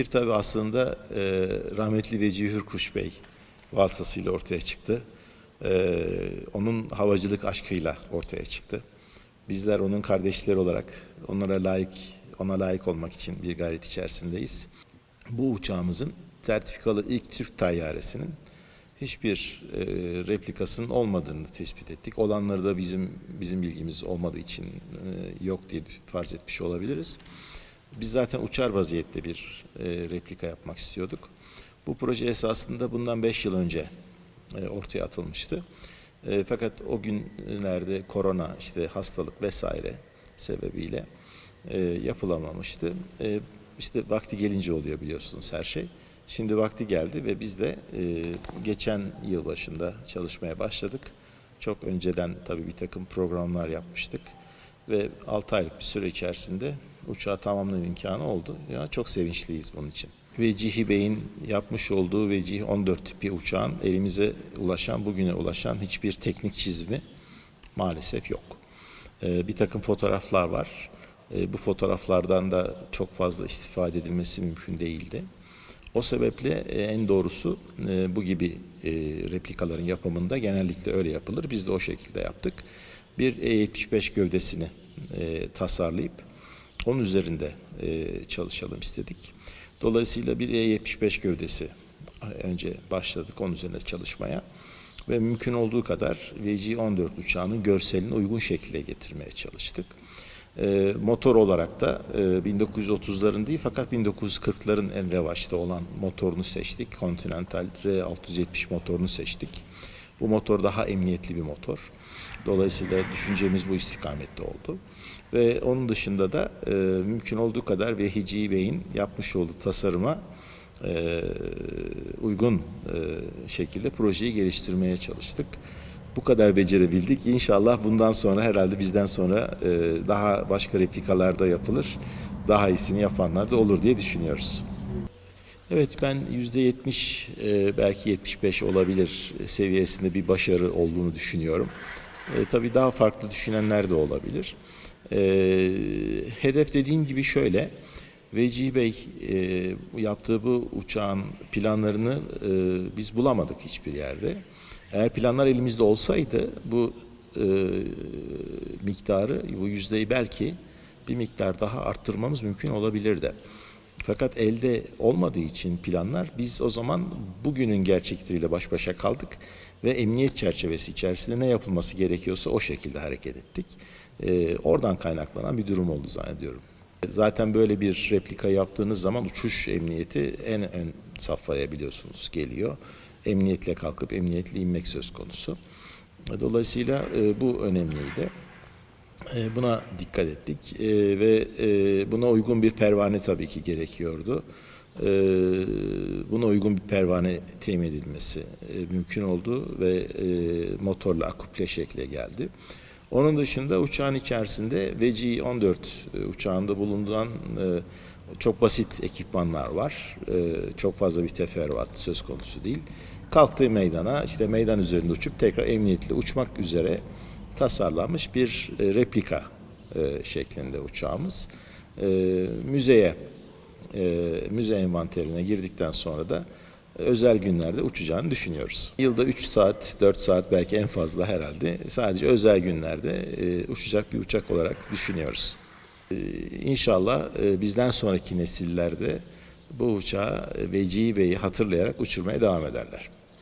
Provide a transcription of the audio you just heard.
fikir tabii aslında e, rahmetli Vecihi Hürkuş Bey vasıtasıyla ortaya çıktı. E, onun havacılık aşkıyla ortaya çıktı. Bizler onun kardeşleri olarak onlara layık, ona layık olmak için bir gayret içerisindeyiz. Bu uçağımızın sertifikalı ilk Türk tayyaresinin hiçbir e, replikasının olmadığını tespit ettik. Olanları da bizim bizim bilgimiz olmadığı için e, yok diye farz etmiş olabiliriz. Biz zaten uçar vaziyette bir e, replika yapmak istiyorduk. Bu proje esasında bundan 5 yıl önce e, ortaya atılmıştı. E, fakat o günlerde korona, işte hastalık vesaire sebebiyle e, yapılamamıştı. E, işte vakti gelince oluyor biliyorsunuz her şey. Şimdi vakti geldi ve biz de e, geçen yıl başında çalışmaya başladık. Çok önceden tabii bir takım programlar yapmıştık ve 6 aylık bir süre içerisinde uçağı tamamlama imkanı oldu. Ya çok sevinçliyiz bunun için. Vecihi Bey'in yapmış olduğu Vecih 14 tipi uçağın elimize ulaşan, bugüne ulaşan hiçbir teknik çizimi maalesef yok. Ee, bir takım fotoğraflar var. Ee, bu fotoğraflardan da çok fazla istifade edilmesi mümkün değildi. O sebeple e, en doğrusu e, bu gibi e, replikaların yapımında genellikle öyle yapılır. Biz de o şekilde yaptık. Bir E75 gövdesini e, tasarlayıp onun üzerinde e, çalışalım istedik. Dolayısıyla bir E75 gövdesi önce başladık onun üzerinde çalışmaya ve mümkün olduğu kadar VC-14 uçağının görselini uygun şekilde getirmeye çalıştık. E, motor olarak da e, 1930'ların değil fakat 1940'ların en revaçta olan motorunu seçtik. Continental R670 motorunu seçtik. Bu motor daha emniyetli bir motor. Dolayısıyla düşüncemiz bu istikamette oldu. Ve onun dışında da e, mümkün olduğu kadar Vehici Bey'in yapmış olduğu tasarıma e, uygun e, şekilde projeyi geliştirmeye çalıştık. Bu kadar becerebildik. İnşallah bundan sonra herhalde bizden sonra e, daha başka replikalarda yapılır. Daha iyisini yapanlar da olur diye düşünüyoruz. Evet ben yüzde yetmiş e, belki 75 olabilir seviyesinde bir başarı olduğunu düşünüyorum. E, tabii daha farklı düşünenler de olabilir. E, hedef dediğim gibi şöyle. Vecihi Bey e, yaptığı bu uçağın planlarını e, biz bulamadık hiçbir yerde. Eğer planlar elimizde olsaydı bu e, miktarı, bu yüzdeyi belki bir miktar daha arttırmamız mümkün olabilirdi. Fakat elde olmadığı için planlar biz o zaman bugünün gerçekleriyle baş başa kaldık ve emniyet çerçevesi içerisinde ne yapılması gerekiyorsa o şekilde hareket ettik. Ee, oradan kaynaklanan bir durum oldu zannediyorum. Zaten böyle bir replika yaptığınız zaman uçuş emniyeti en ön safhaya biliyorsunuz geliyor. Emniyetle kalkıp emniyetle inmek söz konusu. Dolayısıyla e, bu önemliydi. E, Buna dikkat ettik e, ve e, buna uygun bir pervane tabii ki gerekiyordu. E, Buna uygun bir pervane temin edilmesi e, mümkün oldu ve e, motorla akuple şekle geldi. Onun dışında uçağın içerisinde VC-14 e, uçağında bulunan çok basit ekipmanlar var. Çok fazla bir teferruat söz konusu değil. Kalktığı meydana işte meydan üzerinde uçup tekrar emniyetli uçmak üzere tasarlanmış bir e, replika e, şeklinde uçağımız. E, müzeye, müze envanterine girdikten sonra da özel günlerde uçacağını düşünüyoruz. Yılda 3 saat, 4 saat belki en fazla herhalde sadece özel günlerde uçacak bir uçak olarak düşünüyoruz. İnşallah bizden sonraki nesillerde bu uçağı Vecihi Bey'i hatırlayarak uçurmaya devam ederler.